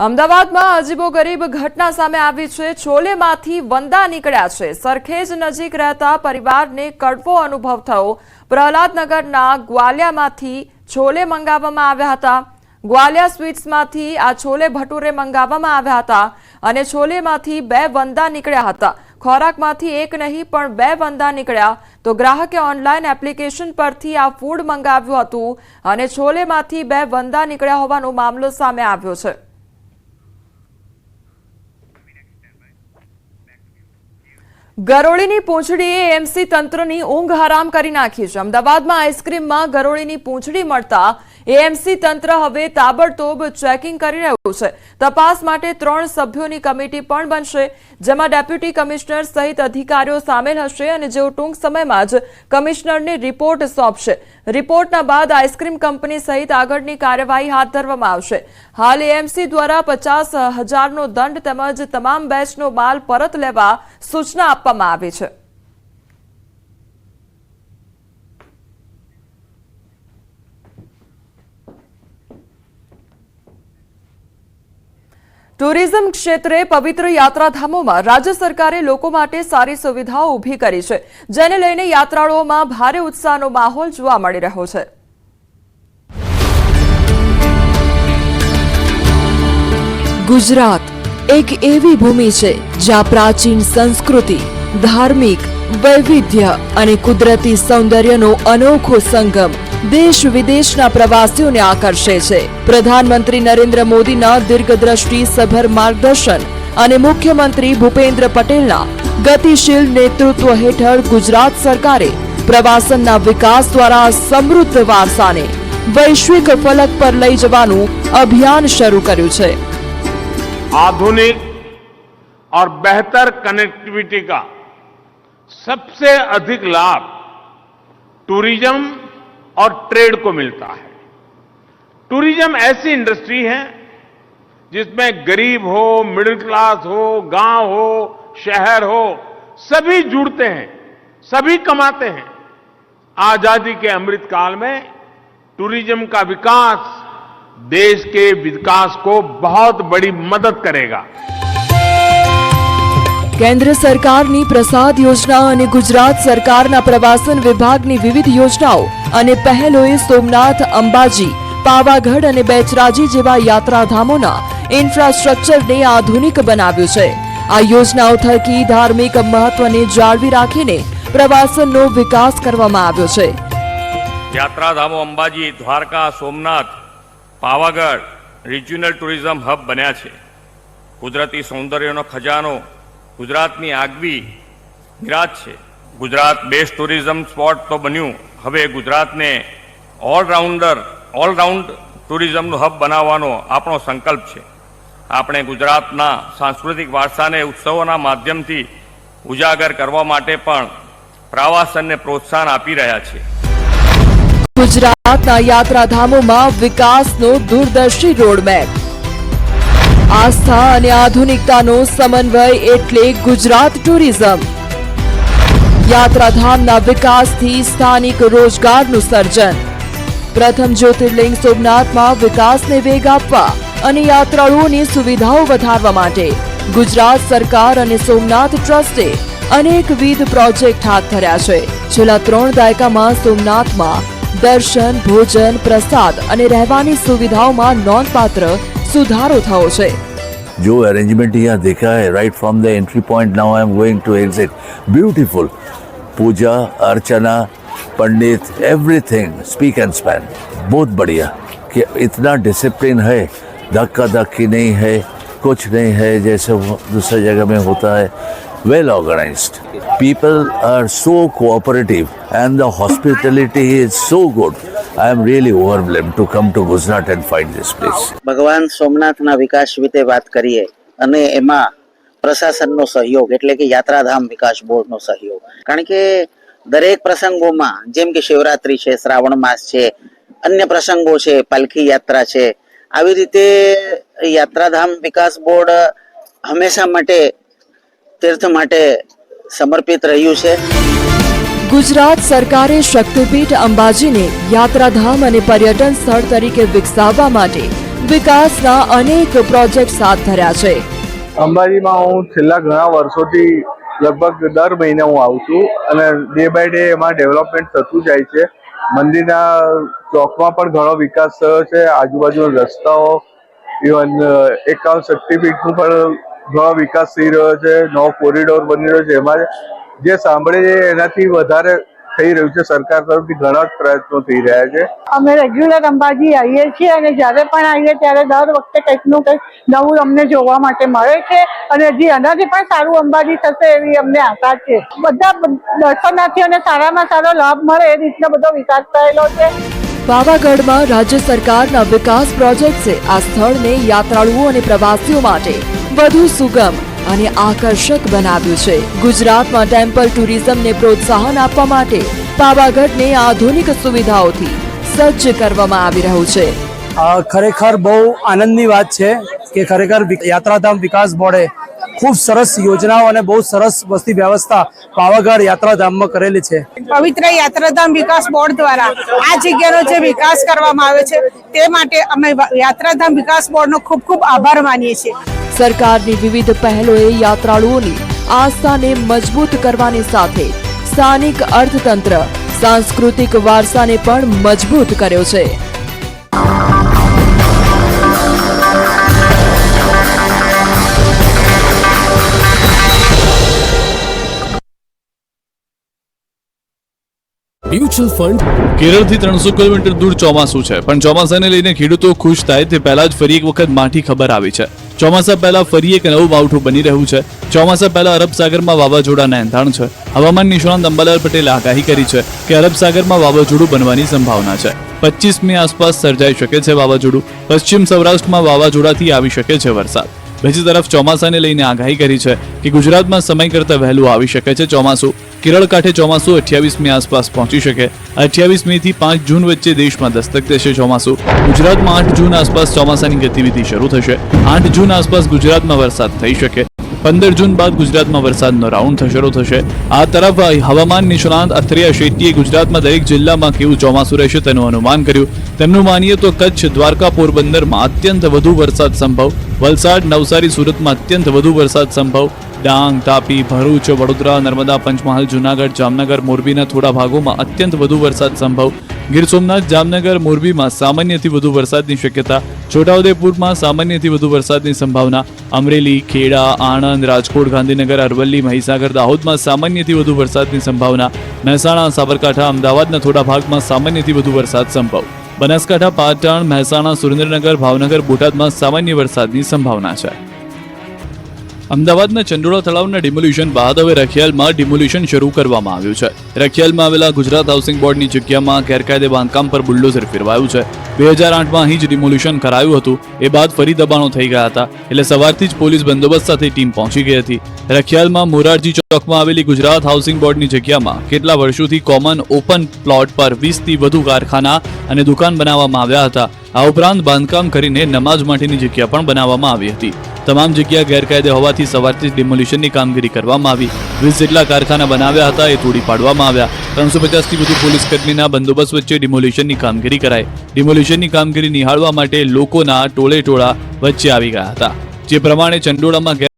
અમદાવાદમાં અજીબો ગરીબ ઘટના સામે આવી છે. છોલેમાંથી વંદા નીકળ્યા છે. સરખેજ નજીક રહેતા પરિવારને કડવો અનુભવ થયો. પ્રહલાદનગરના ગ્વાલિયામાંથી છોલે મંગાવવામાં આવ્યા હતા. ગ્વાલિયા સ્વીટ્સમાંથી આ છોલે ભટુરે મંગાવવામાં આવ્યા હતા અને છોલેમાંથી બે વંદા નીકળ્યા હતા. ખોરાકમાંથી એક નહીં, પણ બે વંદા નીકળ્યા. તો ગ્રાહકે ઓનલાઈન એપ્લિકેશન પરથી આ ફૂડ મંગાવ્યું હતું અને છોલેમાંથી બે વંદા નીકળ્યા હોવાનો મામલો સામે આવ્યો છે. ગરોળીની પૂંછડીએ એમસી તંત્રની ઊંઘ હરામ કરી નાખી છે. અમદાવાદમાં આઈસ્ક્રીમમાં ગરોળીની પૂંછડી મળતા એએમસી તંત્ર હવે તાબડતોબ ચેકિંગ કરી રહ્યું છે. તપાસ માટે ત્રણ સભ્યોની કમિટી પણ બનશે, જેમાં ડેપ્યુટી કમિશનર સહિત અધિકારીઓ સામેલ હશે અને જેઓ ટૂંક સમયમાં જ કમિશનરને રિપોર્ટ સોંપશે. રિપોર્ટના બાદ આઈસ્ક્રીમ કંપની સહિત આગળની કાર્યવાહી હાથ ધરવામાં આવશે. હાલ એએમસી દ્વારા પચાસ હજારનો દંડ તેમજ તમામ બેચનો માલ પરત લેવા સૂચના આપવામાં આવી છે. ટુરિઝમ ક્ષેત્રે પવિત્ર યાત્રાધામોમાં રાજ્ય સરકારે લોકો માટે સારી સુવિધાઓ ઊભી કરી છે, જેને લઈને યાત્રાળુઓમાં ભારે ઉત્સાહનો માહોલ જોવા મળી રહ્યો છે. ગુજરાત એક એવી ભૂમિ છે, જ્યાં પ્રાચીન સંસ્કૃતિ ધાર્મિક વૈવિધ્ય અને કુદરતી સૌંદર્યનો અનોખો સંગમ દેશ વિદેશના પ્રવાસીઓને આકર્ષે છે પ્રધાનમંત્રી નરેન્દ્ર મોદીના દીર્ઘદ્રષ્ટિ સભર માર્ગદર્શન અને મુખ્યમંત્રી ભૂપેન્દ્ર પટેલના ગતિશીલ નેતૃત્વ હેઠળ ગુજરાત સરકારે પ્રવાસનના વિકાસ દ્વારા સમૃદ્ધ વારસાને વૈશ્વિક ફલક પર લઈ જવાનું અભિયાન શરૂ કર્યું છે आधुनिक और बेहतर कनेक्टिविटी का सबसे अधिक लाभ टूरिज़्म और ट्रेड को मिलता है। टूरिज़्म ऐसी इंडस्ट्री है जिसमें गरीब हो, मिडिल क्लास हो, गाँव हो, शहर हो, सभी जुड़ते हैं, सभी कमाते हैं। आज़ादी के अमृत काल में टूरिज़्म का विकास देश के विकास को बहुत बड़ी मदद करेगा। કેન્દ્ર સરકારની પ્રસાદ યોજના અને ગુજરાત સરકારના પ્રવાસન વિભાગની વિવિધ યોજનાઓ અને પહેલોએ સોમનાથ, અંબાજી, પાવાગઢ અને બેચરાજી જેવા યાત્રાધામોના ઇન્ફ્રાસ્ટ્રક્ચરને આધુનિક બનાવ્યું છે. આ યોજનાઓ થકી ધાર્મિક મહત્વને જાળવી રાખીને પ્રવાસનનો વિકાસ કરવામાં આવ્યો છે. યાત્રાધામો Ambaji, Dwarka, Somnath, Pavagadh regional tourism hub બન્યા છે. કુદરતી સૌંદર્યનો ખજાનો ગુજરાતની આગવી નિરાજ છે. ગુજરાત બેસ્ટ ટુરિઝમ સ્પોટ તો બન્યું. હવે ગુજરાતને ઓલરાઉન્ડર, ઓલરાઉન્ડ ટુરિઝમનું હબ બનાવવાનો આપણો સંકલ્પ છે. આપણે ગુજરાતના સાંસ્કૃતિક વારસાને, ઉત્સવોના માધ્યમથી ઉજાગર કરવા માટે પણ પ્રવાસનને પ્રોત્સાહન આપી રહ્યા છીએ. ગુજરાતના યાત્રાધામોમાં વિકાસનો દૂરદર્શી રોડમેપ આસ્થા અને આધુનિકતાનો સમન્વય એટલે ગુજરાત ટુરિઝમ. યાત્રાધામના વિકાસથી સ્થાનિક રોજગારનું સર્જન. પ્રથમ જ્યોતિર્લિંગ સોમનાથમાં વિકાસને વેગ આપવા અને યાત્રાળુઓની સુવિધાઓ વધારવા માટે ગુજરાત સરકાર અને સોમનાથ ટ્રસ્ટે અનેકવિધ પ્રોજેક્ટ હાથ ધર્યા છે. છેલ્લા ત્રણ દાયકામાં સોમનાથમાં દર્શન, ભોજન, પ્રસાદ અને રહેવાની સુવિધાઓમાં નોંધપાત્ર સુધારો થયો છે जो अरेंजमेंट यहाँ देखा है right from the entry point now I am going to exit beautiful puja archana pandit everything spick and span बहुत बढ़िया कि इतना डिसिप्लिन है धक्का धक्की नहीं है कुछ नहीं है जैसे वो दूसरी जगह में होता है well organised people are so cooperative and the hospitality is so good I am really overwhelmed to come to Gujarat and find this place Bhagwan સોમનાથના વિકાસ વિશે વાત કરીએ અને એમાં પ્રશાસનનો સહયોગ, એટલે કે યાત્રાધામ વિકાસ બોર્ડનો સહયોગ. કારણ કે દરેક પ્રસંગોમાં, જેમ કે શિવરાત્રી છે, શ્રાવણ માસ છે, અન્ય પ્રસંગો છે, પાલખી યાત્રા છે, આવી રીતે યાત્રાધામ વિકાસ બોર્ડ હંમેશા માટે, તીર્થ માટે સમર્પિત રહ્યું છે. ગુજરાત સરકારે શક્તિપીઠ અંબાજીને યાત્રાધામ અને પર્યટન સ્થળ તરીકે વિકસાવવા માટે વિકાસના અનેક પ્રોજેક્ટ હાથ ધર્યા છે. અંબાજીમાં હું છેલ્લા ઘણા વર્ષોથી લગભગ દર મહિને હું આવું છું અને ડે બાય ડે એમાં ડેવલપમેન્ટ થતું જાય છે. મંદિરના ચોકમાં પણ ઘણો વિકાસ થયો છે, આજુબાજુના રસ્તાઓ ઇવન એકાવન શક્તિપીઠનું પણ ઘણો વિકાસ થઈ રહ્યો છે, નવો કોરિડોર બની રહ્યો છે. એમાં જે સાંભળે છે એનાથી વધારે થઈ રહ્યું છે. સરકાર તરફથી ઘણા જ પ્રયત્નો થઈ રહ્યા છે. અમે રેગ્યુલર અંબાજી આવીએ છીએ અને જ્યારે પણ આવીએ ત્યારે દર વખતે કંઈકનું કંઈક નવું અમને જોવા માટે મળે છે અને હજી એનાથી પણ સારું અંબાજી થશે એવી અમને આશા છે. બધા દર્શનાર્થીઓને સારામાં સારો લાભ મળે એ રીતનો બધો વિકાસ થયેલો છે. પાવાગઢમાં રાજ્ય સરકારના વિકાસ પ્રોજેક્ટ્સે આ સ્થળને યાત્રાળુઓ અને પ્રવાસીઓ માટે વધુ સુગમ અને આકર્ષક બનાવ્યું છે. ગુજરાતમાં ટેમ્પલ ટુરિઝમને પ્રોત્સાહન આપવા માટે પાવાગઢને આધુનિક સુવિધાઓથી સજ્જ કરવામાં આવી રહ્યું છે. ખરેખર બહુ આનંદની વાત છે કે ખરેખર યાત્રાધામ વિકાસ બોર્ડે ખૂબ સરસ યોજનાઓ અને બહુ સરસ વસ્તી વ્યવસ્થા પાવાગઢ યાત્રાધામમાં કરેલી છે. પવિત્ર યાત્રાધામ વિકાસ બોર્ડ દ્વારા આ જગ્યાનો જે વિકાસ કરવામાં આવે છે તે માટે અમે યાત્રાધામ વિકાસ બોર્ડનો ખૂબ ખૂબ આભાર માનીએ છીએ. સરકારની વિવિધ પહેલોએ યાત્રાળુઓની આસ્થાને મજબૂત કરવાની સાથે સ્થાનિક અર્થતંત્ર સાંસ્કૃતિક વારસાને પણ મજબૂત કર્યો છે. મ્યુચ્યુઅલ ફંડ કેરળથી ત્રણસો કિલોમીટર દૂર ચોમાસું છે. પણ ચોમાસાને લઈને ખેડૂતો ખુશ થાય તે પહેલા જ ફરી એક વખત માઠી ખબર આવી છે. ચોમાસા પહેલા ફરી એક નવું માવઠું બની રહ્યું છે. ચોમાસા પહેલા અરબ સાગરમાં વાવાઝોડાના એંધાણ છે. હવામાન નિષ્ણાંત અંબાલાલ પટેલે આગાહી કરી છે કે અરબ સાગરમાં વાવાઝોડું બનવાની સંભાવના છે. પચીસ મે આસપાસ સર્જાઈ શકે છે વાવાઝોડું. પશ્ચિમ સૌરાષ્ટ્રમાં વાવાઝોડાથી આવી શકે છે વરસાદ. બીજી તરફ ચોમાસાને લઈને આગાહી કરી છે કે ગુજરાતમાં સમય કરતાં વહેલું આવી શકે છે ચોમાસું. કેરળ કાંઠે ચોમાસું અઠ્યાવીસમી આસપાસ પહોંચી શકે. અઠ્યાવીસમી થી પાંચ જૂન વચ્ચે દેશમાં દસ્તક દેશે ચોમાસું. ગુજરાતમાં આઠ જૂન આસપાસ ચોમાસાની ગતિવિધિ શરૂ થશે. આઠ જૂન આસપાસ ગુજરાતમાં વરસાદ થઈ શકે. પંદર જૂન બાદ ગુજરાતમાં વરસાદનો રાઉન્ડ શરૂ થશે. આ તરફ હવામાન નિષ્ણાંત અથરિયા શેટ્ટીએ ગુજરાતમાં દરેક જિલ્લામાં કેવું ચોમાસું રહેશે તેનું અનુમાન કર્યું. તેમનું માનીએ તો કચ્છ, દ્વારકા, પોરબંદરમાં અત્યંત વધુ વરસાદ સંભવ. વલસાડ, નવસારી, સુરતમાં અત્યંત વધુ વરસાદ સંભવ. ડાંગ, તાપી, ભરૂચ, વડોદરા, નર્મદા, પંચમહાલ, જુનાગઢ, જામનગર, મોરબીના થોડા ભાગોમાં અત્યંત વધુ વરસાદ સંભવ. ગીર સોમનાથ, જામનગર, મોરબીમાં સામાન્યથી વધુ વરસાદની શક્યતા. છોટાઉદેપુરમાં સામાન્યથી વધુ વરસાદની સંભાવના. અમરેલી, ખેડા, આણંદ, રાજકોટ, ગાંધીનગર, અરવલ્લી, મહીસાગર, દાહોદમાં સામાન્યથી વધુ વરસાદની સંભાવના. મહેસાણા, સાબરકાંઠા, અમદાવાદના થોડા ભાગમાં સામાન્યથી વધુ વરસાદ સંભવ. બનાસકાંઠા, પાટણ, મહેસાણા, સુરેન્દ્રનગર, ભાવનગર, બોટાદમાં સામાન્ય વરસાદની સંભાવના છે. અમદાવાદના ચંડોળા તળાવના ડિમોલ્યુશન બાદ હવે રખિયાલમાં ડિમોલ્યુશન શરૂ કરવામાં આવ્યું છે. રખિયાલમાં આવેલા ગુજરાત હાઉસિંગ બોર્ડની જગ્યામાં ગેરકાયદે બાંધકામ પર બુલડોઝર ફેરવાયું છે. બે હજાર આઠમાં અહીં જ ડિમોલ્યુશન કરાયું હતું. એ બાદ ફરી દબાણો થઈ ગયા હતા. એટલે સવારથી જ પોલીસ બંદોબસ્ત સાથે ટીમ પહોંચી ગઈ હતી. રખિયાલમાં મોરારજી ચોકમાં આવેલી ગુજરાત હાઉસિંગ બોર્ડની જગ્યામાં કેટલા વર્ષોથી કોમન ઓપન પ્લોટ પર વીસથી વધુ કારખાના અને દુકાન બનાવવામાં આવ્યા હતા. આ ઉપરાંત બાંધકામ કરીને નમાઝ માટેની જગ્યા પણ બનાવવામાં આવી હતી. તમામ જગ્યા ગેરકાયદે હોવાથી સવારથી જ ડિમોલ્યુશનની કામગીરી કરવામાં આવી. વીસ જેટલા કારખાના બનાવ્યા હતા એ તોડી પાડવામાં આવ્યા. ત્રણસો પચાસથી વધુ પોલીસ કર્મીના બંદોબસ્ત વચ્ચે ડિમોલ્યુશનની કામગીરી કરાઈ. ડિમોલ્યુશનની કામગીરી નિહાળવા માટે લોકોના ટોળે ટોળા વચ્ચે આવી ગયા હતા. જે પ્રમાણે ચંડોળામાં